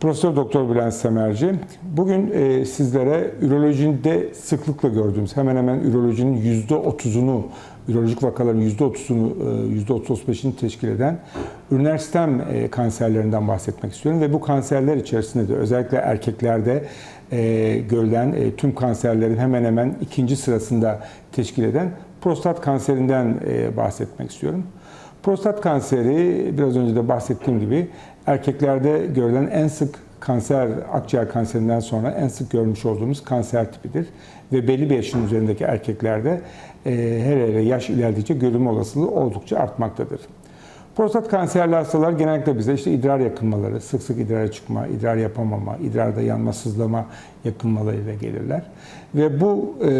Profesör Doktor Bülent Semerci. Bugün e, sizlere ürolojide sıklıkla gördüğümüz hemen hemen ürolojinin %30'unu, ürolojik vakaların %30'unu, e, %30-35'ini teşkil eden üriner sistem e, kanserlerinden bahsetmek istiyorum. Ve bu kanserler içerisinde de özellikle erkeklerde görülen tüm kanserlerin hemen hemen ikinci sırasında teşkil eden prostat kanserinden e, bahsetmek istiyorum. Prostat kanseri biraz önce de bahsettiğim gibi erkeklerde görülen en sık kanser, akciğer kanserinden sonra en sık görmüş olduğumuz kanser tipidir. Ve belli bir yaşın üzerindeki erkeklerde e, her hele yaş ilerledikçe görülme olasılığı oldukça artmaktadır. Prostat kanserli hastalar genellikle bize işte idrar yakınmaları, sık sık idrara çıkma, idrar yapamama, idrarda yanma, sızlama yakınmalarıyla gelirler. Ve bu e,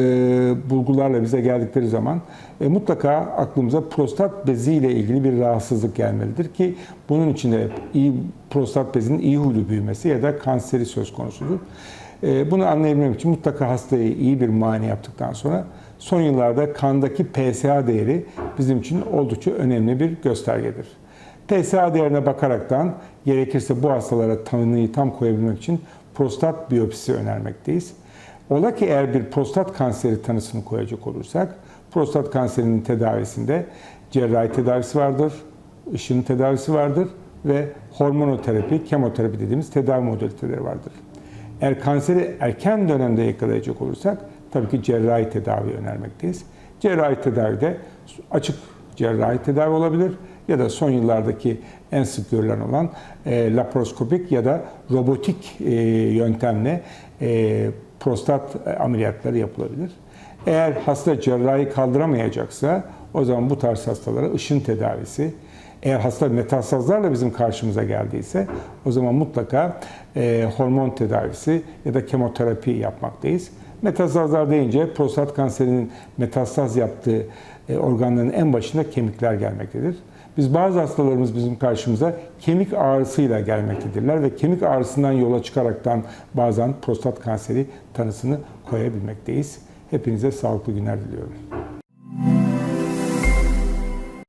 bulgularla bize geldikleri zaman e, mutlaka aklımıza prostat bezi ile ilgili bir rahatsızlık gelmelidir ki bunun içinde iyi prostat bezinin iyi huylu büyümesi ya da kanseri söz konusudur. E, bunu anlayabilmek için mutlaka hastayı iyi bir muayene yaptıktan sonra son yıllarda kandaki PSA değeri bizim için oldukça önemli bir göstergedir. PSA değerine bakaraktan gerekirse bu hastalara tanıyı tam koyabilmek için prostat biyopsisi önermekteyiz. Ola ki eğer bir prostat kanseri tanısını koyacak olursak, prostat kanserinin tedavisinde cerrahi tedavisi vardır, ışın tedavisi vardır ve hormonoterapi, kemoterapi dediğimiz tedavi modaliteleri vardır. Eğer kanseri erken dönemde yakalayacak olursak tabii ki cerrahi tedavi önermekteyiz. Cerrahi tedavide açık cerrahi tedavi olabilir ya da son yıllardaki en sık görülen olan e, laparoskopik ya da robotik e, yöntemle e, prostat ameliyatları yapılabilir. Eğer hasta cerrahi kaldıramayacaksa o zaman bu tarz hastalara ışın tedavisi, eğer hasta metastazlarla bizim karşımıza geldiyse o zaman mutlaka e, hormon tedavisi ya da kemoterapi yapmaktayız. Metastazlar deyince prostat kanserinin metastaz yaptığı e, organların en başında kemikler gelmektedir. Biz bazı hastalarımız bizim karşımıza kemik ağrısıyla gelmektedirler ve kemik ağrısından yola çıkaraktan bazen prostat kanseri tanısını koyabilmekteyiz. Hepinize sağlıklı günler diliyorum.